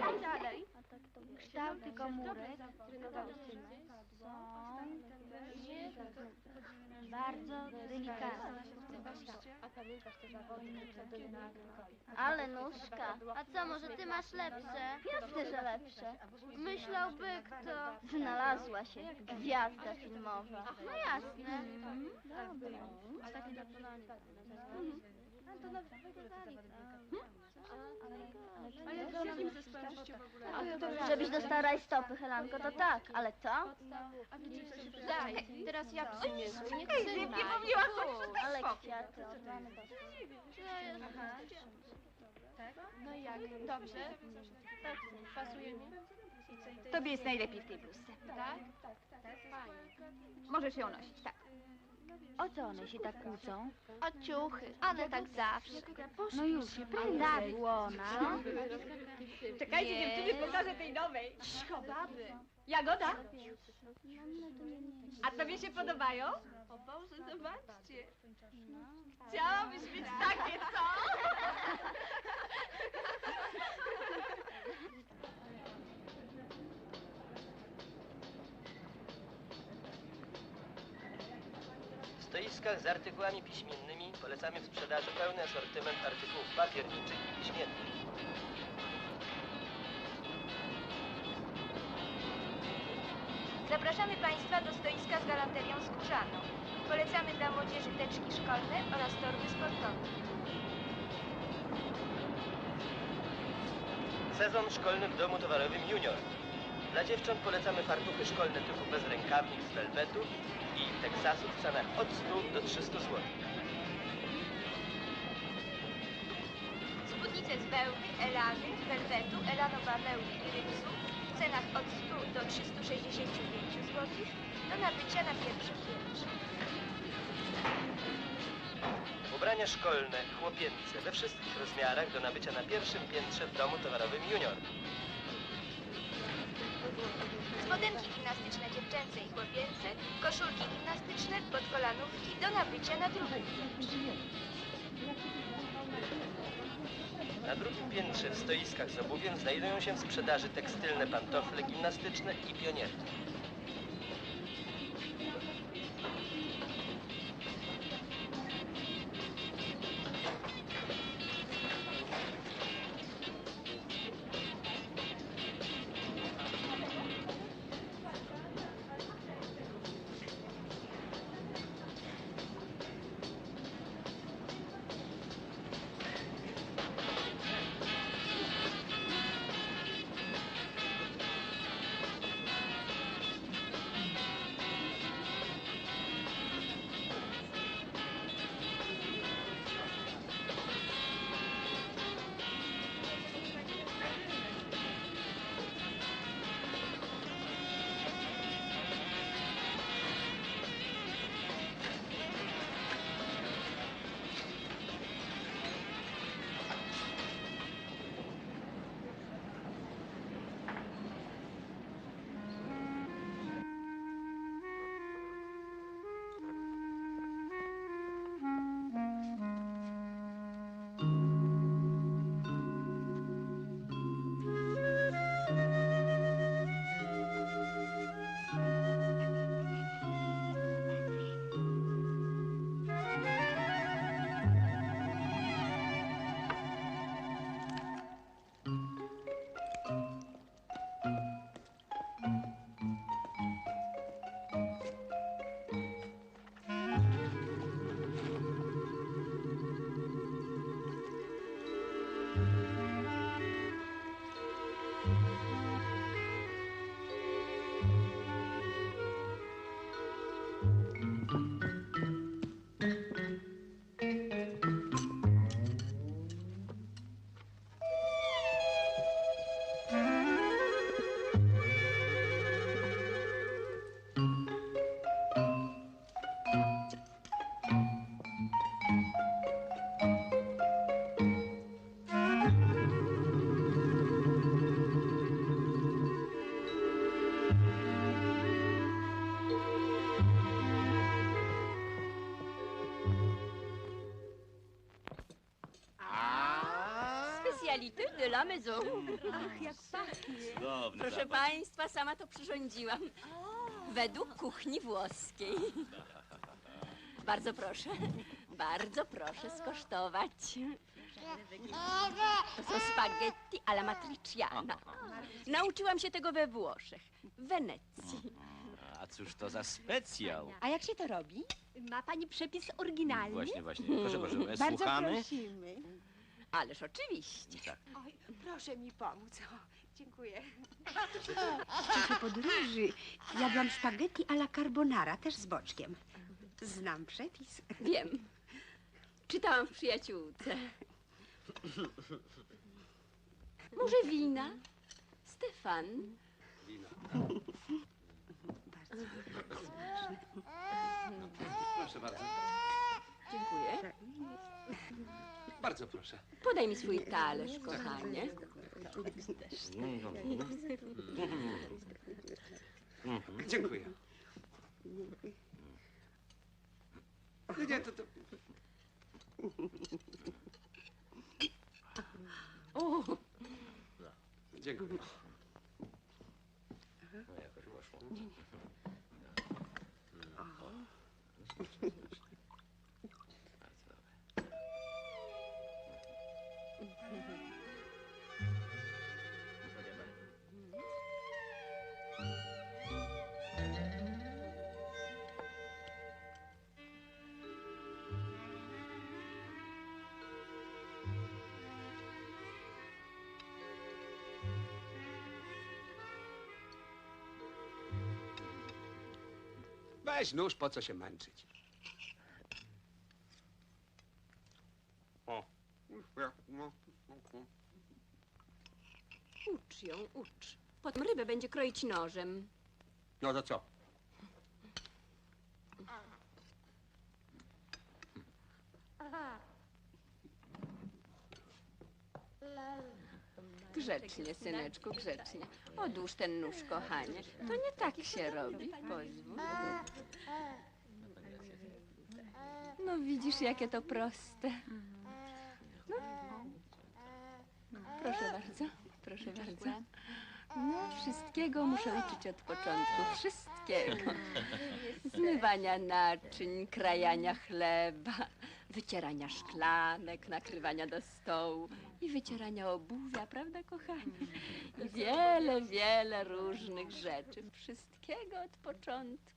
Dalej. Kształty komórek są bardzo delikatne. A Ale nóżka. A co, może ty masz lepsze? Jasne, że lepsze. Myślałby kto. Znalazła się gwiazda filmowa. No jasne. Dobra. Ostatnio to. Ale żeście w ogóle? Żebyś dostała rajstopy, Helanko, to tak, ale co? A wiecie, co się Daj, teraz ja przyniosę. Nie trzymaj. Ale kwiaty do No i jak? Dobrze? Tak. Pasuje mi? Tobie jest najlepiej w tej bluzce. Tak? Fajnie. Możesz ją nosić, tak. O co one się tak kłócą? O ciuchy, one tak zawsze. No już, prawda, błona. Czekajcie, dziewczyny, pokażę tej nowej. Cicho, baby. Jagoda? A tobie się podobają? O Boże, zobaczcie. Chciałabyś mieć takie, co? stoiskach z artykułami piśmiennymi polecamy w sprzedaży pełny asortyment artykułów papierniczych i piśmiennych. Zapraszamy Państwa do stoiska z galanterią skórzaną. Polecamy dla młodzieży teczki szkolne oraz torby sportowe. Sezon szkolny w domu towarowym Junior. Dla dziewcząt polecamy fartuchy szkolne typu bezrękawnik z welwetu teksasu w cenach od 100 do 300 zł. Spódnice z wełny, elany, welwetu, elanobawełny i rybsu w cenach od 100 do 365 zł do nabycia na pierwszym piętrze. Ubrania szkolne, chłopięce we wszystkich rozmiarach do nabycia na pierwszym piętrze w domu towarowym Junior. Spodenki gimnastyczne dziewczęce i chłopięce, koszulki gimnastyczne, podkolanówki do nabycia na drugim piętrze. Na drugim piętrze w stoiskach z obuwiem znajdują się w sprzedaży tekstylne pantofle gimnastyczne i pionierki. Spécialité de la maison. Ach, jak pachnie. Cudowny Proszę zapach. państwa, sama to przyrządziłam. Według kuchni włoskiej. Bardzo proszę, bardzo proszę skosztować. To są spaghetti alla matriciana. Nauczyłam się tego we Włoszech, w Wenecji. A cóż to za specjał? A jak się to robi? Ma pani przepis oryginalny? Właśnie, właśnie. Proszę, proszę. Bardzo Słuchamy. prosimy. Ależ oczywiście. Tak. Oj, proszę mi pomóc. O, dziękuję. W czasie podróży jadłam spaghetti alla carbonara, też z boczkiem. Znam przepis. Wiem. Czytałam w przyjaciółce. Może wina? Stefan? Proszę bardzo. Dziękuję. Bardzo proszę. Podaj mi swój talerz, kochanie. Dziękuję. Nie, nie, to, to... O, Dziękuję. Weź nóż, po co się męczyć? O. ucz ją, ucz. Potem rybę będzie kroić nożem. No to co? Grzecznie, syneczku, grzecznie. Odłóż ten nóż, kochanie. To nie tak się robi. Pozwól. No widzisz, jakie to proste. No. Proszę bardzo, proszę bardzo. No, wszystkiego muszę uczyć od początku. Wszystkiego. Zmywania naczyń, krajania chleba, wycierania szklanek, nakrywania do stołu i wycierania obuwia, prawda, kochani? I wiele, wiele różnych rzeczy. Wszystkiego od początku.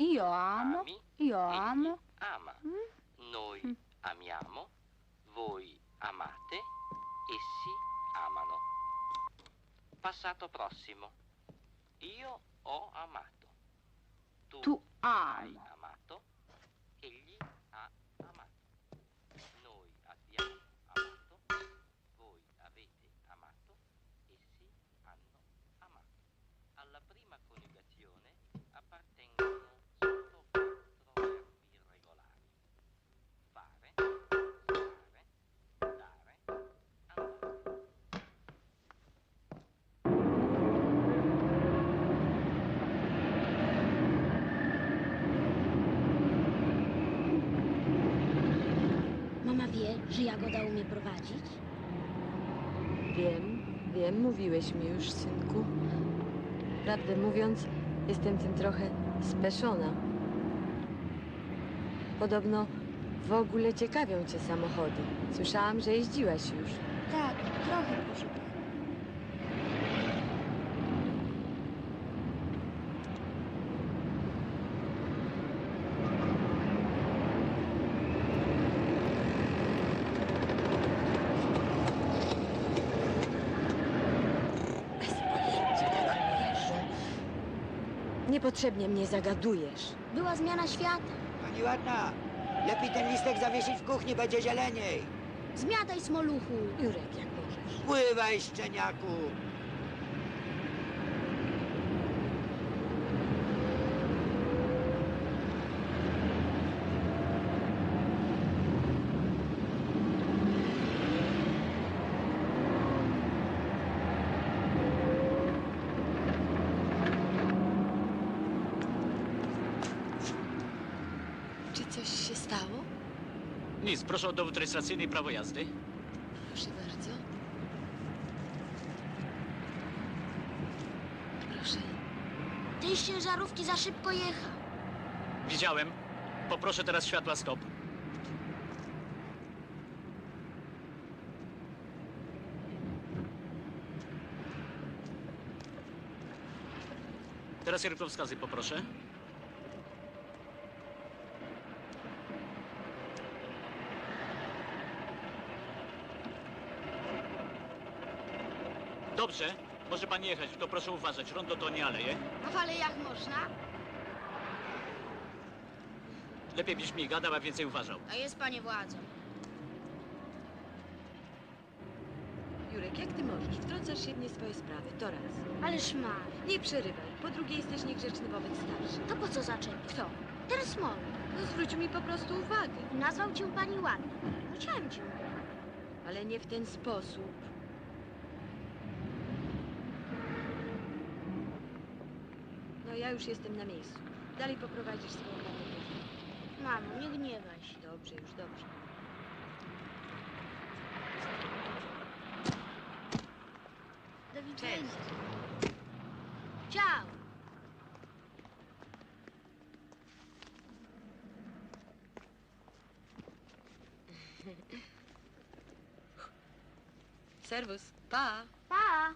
Io amo, ami, io amo. ama. Noi amiamo, voi amate, essi amano. Passato prossimo. Io ho amato. Tu, Tu hai że Jagoda umie prowadzić? Wiem, wiem, mówiłeś mi już, synku. Prawdę mówiąc, jestem tym trochę speszona. Podobno w ogóle ciekawią cię samochody. Słyszałam, że jeździłaś już. Tak, trochę proszę pana. Niepotrzebnie mnie zagadujesz. Była zmiana świata. Pani ładna, lepiej ten listek zawiesić w kuchni, będzie zieleniej. Zmiataj, smoluchu. Jurek, jak możesz. Pływaj, szczeniaku. Czy coś się stało? Nic, proszę o dowód rejestracyjny i prawo jazdy. Proszę bardzo. Proszę. Tej ciężarówki za szybko jechał. Widziałem. Poproszę teraz światła stop. Teraz kierunkowskazy poproszę. Dobrze, pani jechać, tylko proszę uważać. Rondo to nie aleje. Ale jak można? Lepiej byś mi gadał, a więcej uważał. A jest panie władzą. Jurek, jak ty możesz? Wtrącasz się w nie swoje sprawy, to raz. Ależ ma. Nie przerywaj. Po drugie, jesteś niegrzeczny wobec starszych. To po co zaczepić? Kto? Ten smol. No zwróć mi po prostu uwagę. Nazwał cię pani ładnie. Chciałem cię. Ale nie w ten sposób. No ja już jestem na miejscu. Dalej poprowadzisz swoją kategorię. Mamo, nie gniewaj się. Dobrze, już dobrze. Do widzenia. Ciao. Serwus. Pa. Pa.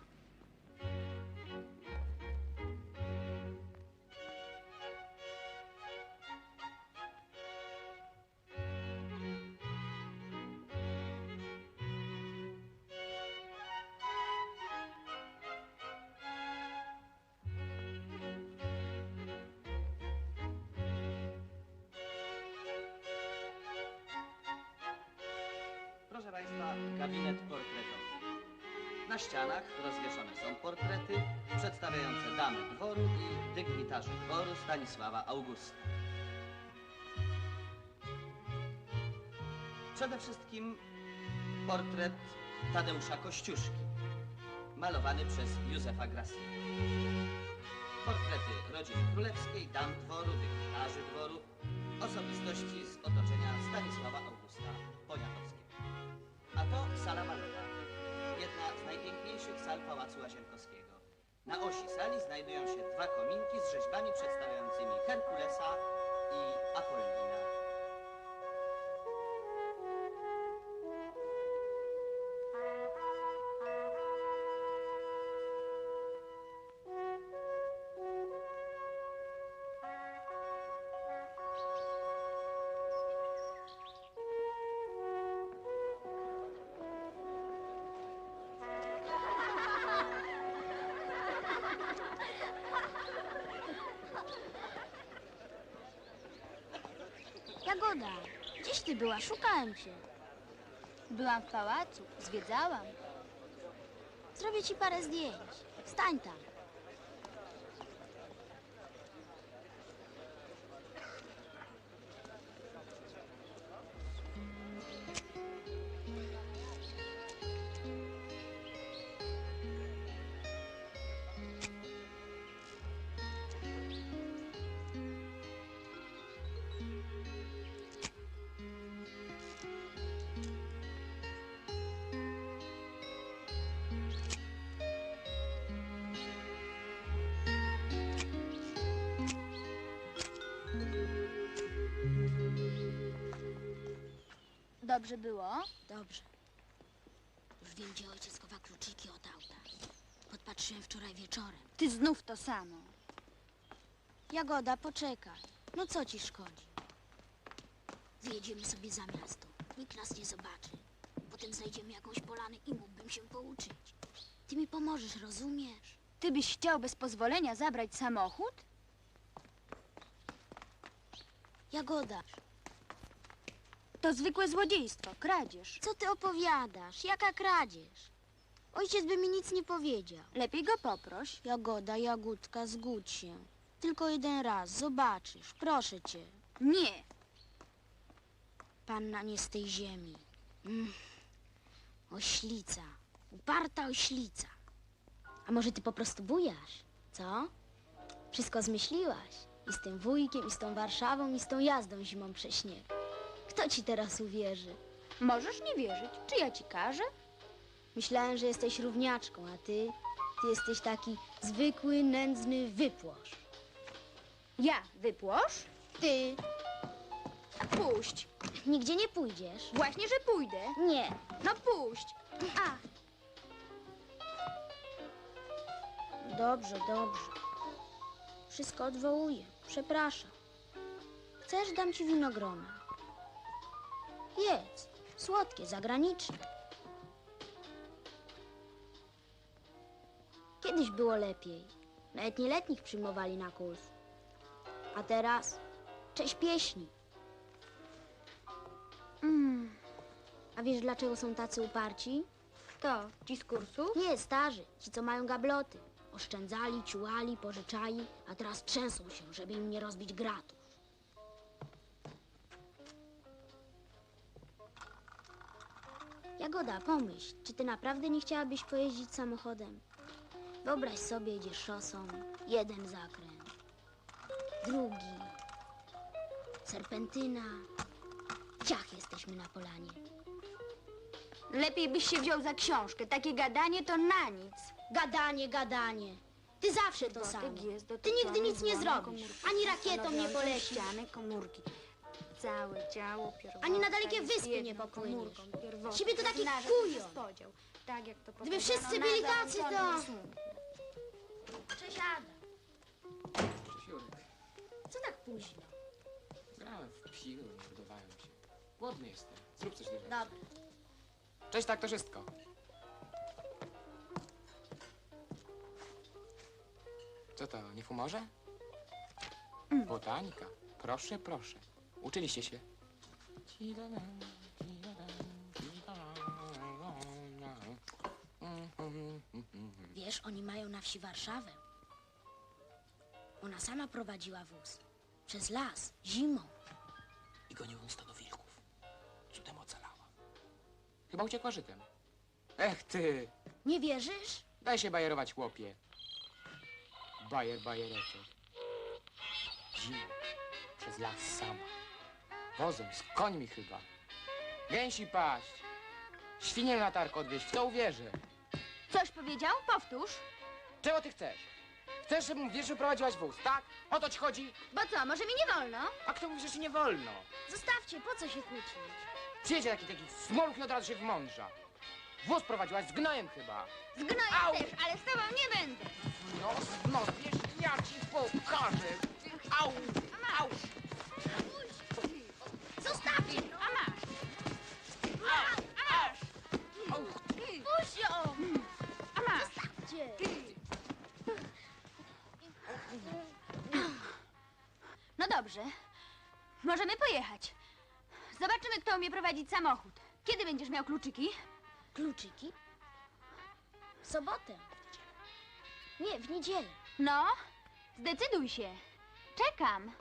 Ścianach rozwieszone są portrety przedstawiające damy dworu i dygnitarzy dworu Stanisława Augusta. Przede wszystkim portret Tadeusza Kościuszki, malowany przez Józefa Grassi. Portrety rodziny królewskiej, dam dworu, dygnitarzy dworu, osobistości z otoczenia Stanisława Augusta Poniatowskiego. A to sala balowa, jedna z najpiękniejszych sal Pałacu Łazienkowskiego. Na osi sali znajdują się dwa kominki z rzeźbami przedstawiającymi Herkulesa i Apollina. Jagoda, gdzieś ty była? Szukałem cię. Byłam w pałacu, zwiedzałam. Zrobię ci parę zdjęć. Stań tam. Dobrze było? Dobrze. Już wiem, gdzie ojciec chowa kluczyki od auta. Podpatrzyłem wczoraj wieczorem. Ty znów to samo. Jagoda, poczekaj. No co ci szkodzi? Wyjedziemy sobie za miasto. Nikt nas nie zobaczy. Potem znajdziemy jakąś polanę i mógłbym się pouczyć. Ty mi pomożesz, rozumiesz? Ty byś chciał bez pozwolenia zabrać samochód? Jagoda. To zwykłe złodziejstwo, kradzież. Co ty opowiadasz? Jaka kradzież? Ojciec by mi nic nie powiedział. Lepiej go poproś. Jagoda, Jagódka, zgódź się. Tylko jeden raz, zobaczysz, proszę cię. Nie. Panna nie z tej ziemi. Mm. Oślica. Uparta oślica. A może ty po prostu bujasz, co? Wszystko zmyśliłaś. I z tym wujkiem, i z tą Warszawą, i z tą jazdą zimą przez śnieg. Kto ci teraz uwierzy? Możesz nie wierzyć. Czy ja ci każę? Myślałem, że jesteś równiaczką, a ty... Ty jesteś taki zwykły, nędzny wypłosz. Ja wypłosz? Ty. Puść. Nigdzie nie pójdziesz. Właśnie, że pójdę. Nie. No puść. A. Dobrze, dobrze. Wszystko odwołuję. Przepraszam. Chcesz, dam ci winogrona. Jedz. Słodkie, zagraniczne. Kiedyś było lepiej. Nawet nieletnich przyjmowali na kurs. A teraz? Cześć pieśni. Mm. A wiesz, dlaczego są tacy uparci? To, ci z kursu? Nie, starzy, ci, co mają gabloty. Oszczędzali, ciułali, pożyczali, a teraz trzęsą się, żeby im nie rozbić gratów. Jagoda, pomyśl, czy ty naprawdę nie chciałabyś pojeździć samochodem? Wyobraź sobie, jedziesz szosą, jeden zakręt, drugi, serpentyna. Ciach, jesteśmy na polanie. Lepiej byś się wziął za książkę. Takie gadanie to na nic. Gadanie, gadanie. Ty zawsze to samo. Ty nigdy nic nie zrobisz. Ani rakietą nie polecisz. komórki. Całe ciało pierwotne. Ani na dalekie jest wyspy nie jedną popłyniesz. komórką pierwotną. Siebie to taki Znaczy, kujon. podział. Tak jak to Gdyby wszyscy na byli tacy, to-. Cześć, Jurek. Co tak późno? Grałem w piły, budowałem się. Głodny jestem. Zrób coś dla mnie. Dobra. Cześć, tak to wszystko. Co to, nie w humorze? Botanika. Proszę, proszę. Uczyliście się. Wiesz, oni mają na wsi Warszawę. Ona sama prowadziła wóz. Przez las, zimą. I gonił on stado wilków. Cudem ocalała. Chyba uciekła żytem. Ech ty! Nie wierzysz? Daj się bajerować, chłopie. Bajer, bajerecie. Zimą. Przez las sama. Wozem, z końmi chyba. Gęsi paść. Świnie na targ odwieźć, w to uwierzę. Coś powiedział? Powtórz. Czego ty chcesz? Chcesz, żebym wiesz, że prowadziłaś wóz, tak? O to ci chodzi? Bo co, może mi nie wolno? A kto mówi, że ci nie wolno? Zostawcie, po co się kłócić? Przyjedzie taki taki smolk i od razu się wmądrza. Wóz prowadziłaś z gnojem chyba. Z gnojem Au! też, ale z tobą nie będę. No, no, wiesz, ja ci pokażę. Au, au. Zostawcie! A masz! Zostawcie! No dobrze. Możemy pojechać. Zobaczymy, kto umie prowadzić samochód. Kiedy będziesz miał kluczyki? Kluczyki? W sobotę. Nie, w niedzielę. No, zdecyduj się. Czekam.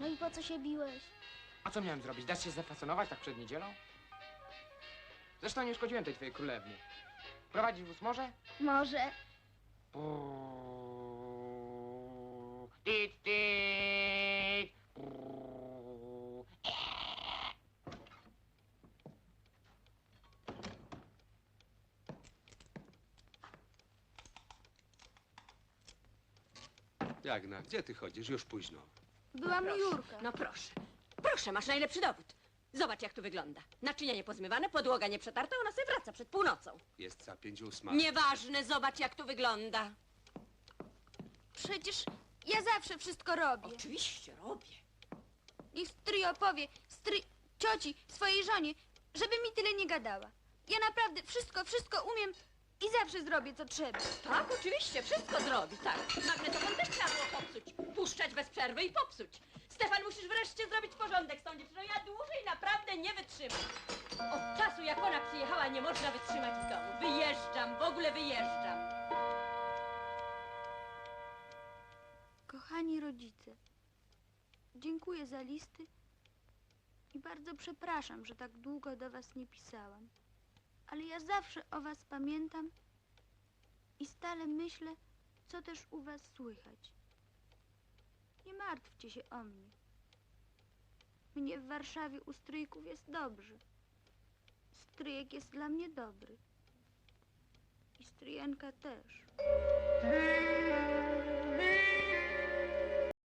No i po co się biłeś? A co miałem zrobić? Dasz się zafascynować tak przed niedzielą? Zresztą nie szkodziłem tej twojej królewnie. Prowadzić wóz może? Może. Brrr. Tit, tit. Brrr. Jagna, gdzie ty chodzisz? Już późno. Byłam u Jurka. No proszę, proszę, masz najlepszy dowód. Zobacz, jak tu wygląda. Naczynia niepozmywane, podłoga nieprzetarta, ona sobie wraca przed północą. Jest za pięć ósma. Nieważne, zobacz, jak tu wygląda. Przecież ja zawsze wszystko robię. Oczywiście robię. Niech stryj opowie, stryj, cioci, swojej żonie, żeby mi tyle nie gadała. Ja naprawdę wszystko, wszystko umiem i zawsze zrobię, co trzeba. Tak, oczywiście, wszystko zrobi, tak. Magnetofon też trzeba było popsuć. Puszczać bez przerwy i popsuć. Stefan, musisz wreszcie zrobić porządek z tą dziewczyną. Ja dłużej naprawdę nie wytrzymam. Od czasu, jak ona przyjechała, nie można wytrzymać z domu. Wyjeżdżam, w ogóle wyjeżdżam. Kochani rodzice, dziękuję za listy i bardzo przepraszam, że tak długo do was nie pisałam. Ale ja zawsze o was pamiętam i stale myślę, co też u was słychać. Nie martwcie się o mnie. Mnie w Warszawie u stryjków jest dobrze. Stryjek jest dla mnie dobry. I stryjenka też.